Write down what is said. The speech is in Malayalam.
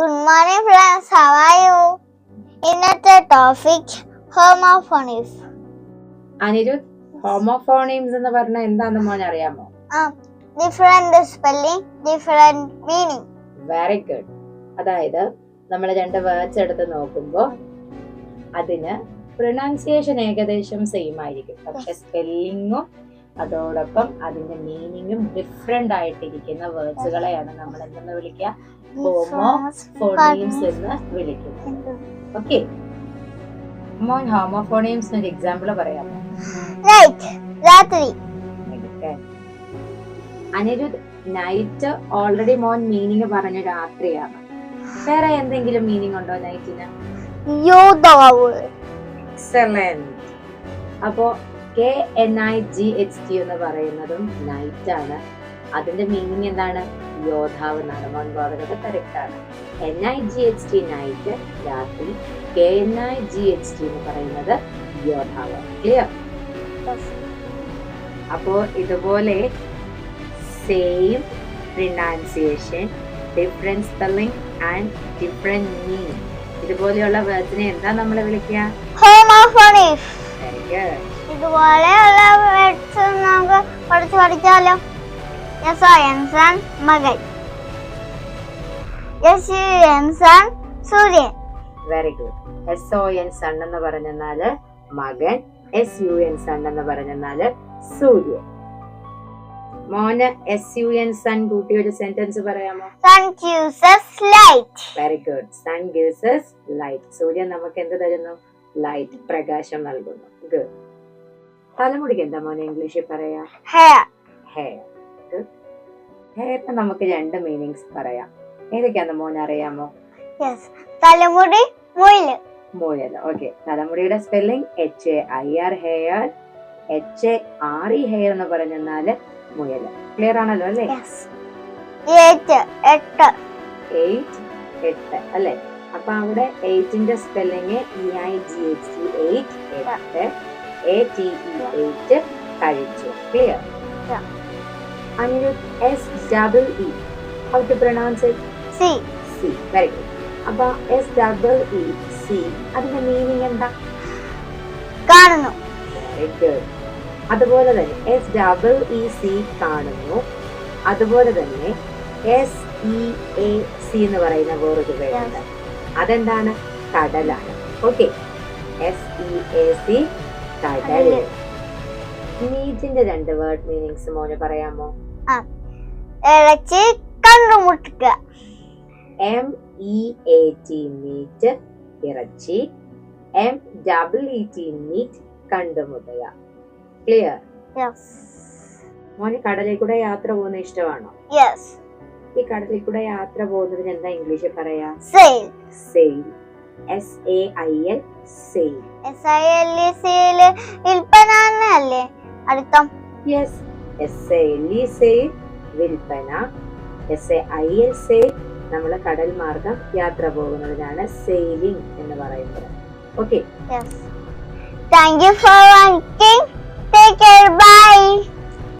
ഫ്രണ്ട്സ് മോർണിംഗ് ഫ്രണ്ട്സ് ഹവായു ഇന്നത്തെ ടോപ്പിക് ഹോമോഫോണിംസ് അനിരുദ്ധ് ഹോമോഫോണീംസ് എന്ന് പറഞ്ഞാൽ എന്താണെന്ന് മോൻ അറിയാമോ? Different spelling different meaning very good അതായത് നമ്മൾ രണ്ട് വേർഡ്സ് എടുത്ത് നോക്കുമ്പോൾ അതിന് പ്രൊണൗൺസിയേഷൻ ഏകദേശം സെയിം ആയിരിക്കും. പക്ഷെ സ്പെല്ലിങ്ങും അതോടൊപ്പം അതിന്റെ മീനിങ്ങും ഡിഫറെന്റ് ആയിട്ടിരിക്കുന്ന വേർഡ്സുകളെയാണ് നമ്മൾ എന്തെന്ന് വിളിക്കുക? ഹോമോഫോണീംസ് എന്ന് വിളിക്കുന്നത് ഓക്കെ മോൻ ഹോമോഫോണീംസ് ഒരു എക്സാമ്പിൾ പറയാമോ? രാത്രി. അനിരുദ്ധ് നൈറ്റ് ഓൾറെഡി മോൻ മീനിങ് പറഞ്ഞ രാത്രിയാണ്. വേറെ എന്തെങ്കിലും മീനിങ് ഉണ്ടോ നൈറ്റിന് യോദ്ധാവ് എക്സലന്റ് അപ്പോ K N I G H T എന്ന് പറയുന്നതും നൈറ്റ് ആണ്. അതിന്റെ മീനിങ് എന്താണ്? യോദ്ധാവ് എന്നാണ് പറഞ്ഞത് കറക്റ്റ് ആണ്. N I G H T night രാത്രി K N I G H T എന്ന് പറയുന്നത് യോദ്ധാവ്. ക്ലിയർ അപ്പോ ഇതുപോലെ same pronunciation different spelling and different meaning ഇതുപോലെയുള്ള വേർഡിനെ എന്താ നമ്മൾ വിളിക്കുക വെരി ഗുഡ് ഇതുപോലെയുള്ള വേർഡ്സ് നമുക്ക് പഠിച്ചു പഠിച്ചാലോ യെസ് എൻസൺ മകൻ യെസ് എൻസൺ സൂര്യൻ. Very good S O N son എന്ന് പറഞ്ഞാൽ മകൻ. എസ് യു എൻ സൺ എന്ന് പറഞ്ഞാൽ സൂര്യൻ. മോന് എസ് യു എൻ സൺ കൂട്ടി ഒരു സെന്റൻസ് പറയാമോ? Sun causes light very good sun gives light സൂര്യൻ നമുക്ക് എന്ത് തരുന്നു? ലൈറ്റ് പ്രകാശം നൽകുന്നു. ഗുഡ് തലമുടിക്ക് എന്താ മോനെ ഇംഗ്ലീഷിൽ പറയാ? ഹെയർ ഹെയർ ഹെയറിന് നമുക്ക് രണ്ട് മീനിങ്സ് പറയാം. ഏതൊക്കെയാന്ന് മോൻ അറിയാമോ? യെസ് തലമുടി മുയിൽ. മുയൽ okay തലമുടിയുടെ spelling H A I R hair H A R E hare എന്ന് പറഞ്ഞാൽ മുയൽ. ക്ലിയർ ആണല്ലോ അല്ലേ? എയ്റ്റ് എട്ട്. അല്ലേ? അപ്പൊ അവിടെ എയ്റ്റിന്റെ spelling E I G H eight എട്ട്. എ ടി ഇ എയ്റ്റ് കഴിച്ചു clear. Anirudh S double E how to pronounce it see see very good അപ്പൊ എസ് ഡബിൾ ഇ സി അതിന്റെ മീനിങ് എന്താ? കാണുന്നു. വെരി ഗുഡ് അതുപോലെ തന്നെ എസ് ഡബിൾ ഇ സി കാണുന്നു. അതുപോലെ തന്നെ എസ് ഇ എ സി എന്ന് പറയുന്ന വേറൊരു പേരുണ്ട് അതെന്താണ്? കടലാണ്. Okay S E A sea കടൽ കടൽ. നീറ്റിന്റെ രണ്ട് വേർഡ് മീനിങ്സ് മോനെ പറയാമോ? ഇളച്ച് കണ്ടുമുട്ടുക M E A T meat ഇറച്ചി. M double E T meet കണ്ടുമുട്ടുക. Clear മോന് കടലിൽ കൂടെ യാത്ര പോകുന്ന ഇഷ്ടമാണോ? യെസ് ഈ കടലിൽ കൂടെ യാത്ര പോകുന്നതിന് എന്താ ഇംഗ്ലീഷിൽ പറയാ? Sail sail S A I L sail S I L E sale വിൽപ്പന അല്ലേ അടുത്തം. Yes S A L E sale വിൽപ്പന. S A I L sail നമ്മൾ കടൽ മാർഗം യാത്ര പോകുന്നതിനാണ് സെയിലിംഗ് എന്ന് പറയുന്നത്. Okay thank you for watching take care